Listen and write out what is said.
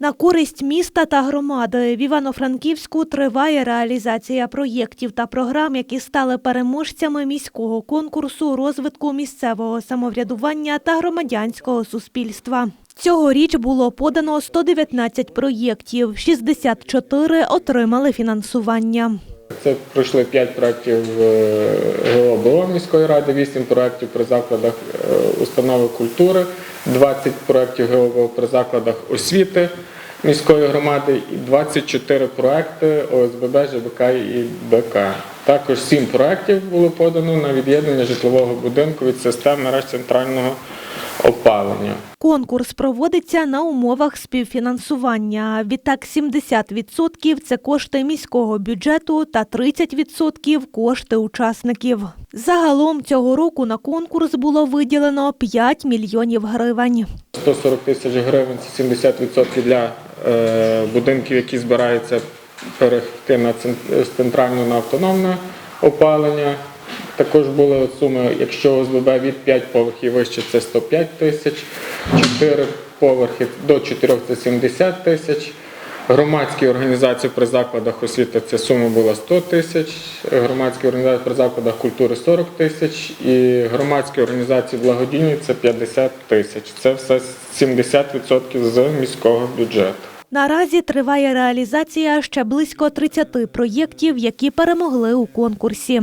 На користь міста та громади в Івано-Франківську триває реалізація проєктів та програм, які стали переможцями міського конкурсу розвитку місцевого самоврядування та громадянського суспільства. Цьогоріч було подано 119 проєктів, 64 отримали фінансування. Це пройшли 5 проєктів е, ГОБО міської ради, 8 проєктів при закладах е, установи культури, 20 проєктів ГОБО при закладах освіти міської громади і 24 проекти ОСББ, ЖБК і БК. Також 7 проєктів було подано на від'єднання житлового будинку від систем мереж центрального опалення. Конкурс проводиться на умовах співфінансування. Відтак 70% – це кошти міського бюджету та 30% – кошти учасників. Загалом цього року на конкурс було виділено 5 мільйонів гривень. 140 тисяч гривень це 70% для е, будинків, які збираються перейти на цен- з центрального на автономне опалення. Також були суми, якщо ОСББ від 5 поверхів вище, це 105 тисяч, 4 поверхи до 4 це 70 тисяч. Громадські організації при закладах освіти ця сума була 100 тисяч, громадські організації при закладах культури 40 тисяч і громадські організації благодійні це 50 тисяч. Це все 70% з міського бюджету. Наразі триває реалізація ще близько 30 проєктів, які перемогли у конкурсі.